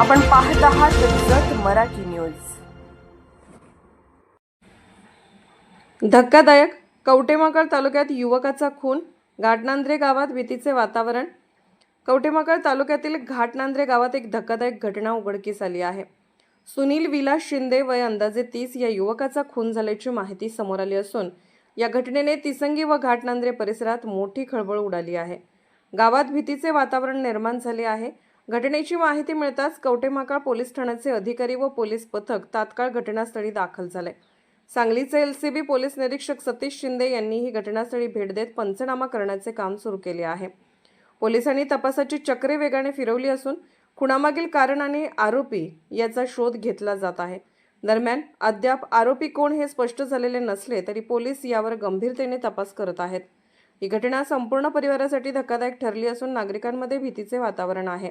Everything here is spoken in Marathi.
आपण पाहत आहात जत मराठी न्यूज. धक्कादायक. कवटेमाकळ तालुक्यात युवकाचा खून. घाटनांद्रे गावात भीतीचे वातावरण. कवटेमाकळ तालुक्यातील घाटनांद्रे गावात एक धक्कादायक घटना उघडकीस आली आहे. सुनील विलास शिंदे वय अंदाजे तीस या युवकाचा खून झाल्याची माहिती समोर आली असून या घटनेने तिसंगी व घाटनांद्रे परिसरात मोठी खळबळ उडाली आहे. गावात भीतीचे वातावरण निर्माण झाले आहे. घटनेची माहिती मिळताच कवटेमाकाळ पोलीस ठाण्याचे अधिकारी व पोलीस पथक तात्काळ घटनास्थळी दाखल झाले. सांगलीचे एलसीबी पोलीस निरीक्षक सतीश शिंदे यांनी ही घटनास्थळी भेट देत पंचनामा करण्याचे काम सुरू केले आहे. पोलिसांनी तपासाची चक्रे वेगाने फिरवली असून खुणामागील कारण आणि आरोपी याचा शोध घेतला जात आहे. दरम्यान अद्याप आरोपी कोण हे स्पष्ट झालेले नसले तरी पोलीस यावर गंभीरतेने तपास करत आहेत. ही घटना संपूर्ण परिवारासाठी धक्कादायक ठरली असून नागरिकांमध्ये भीतीचे वातावरण आहे.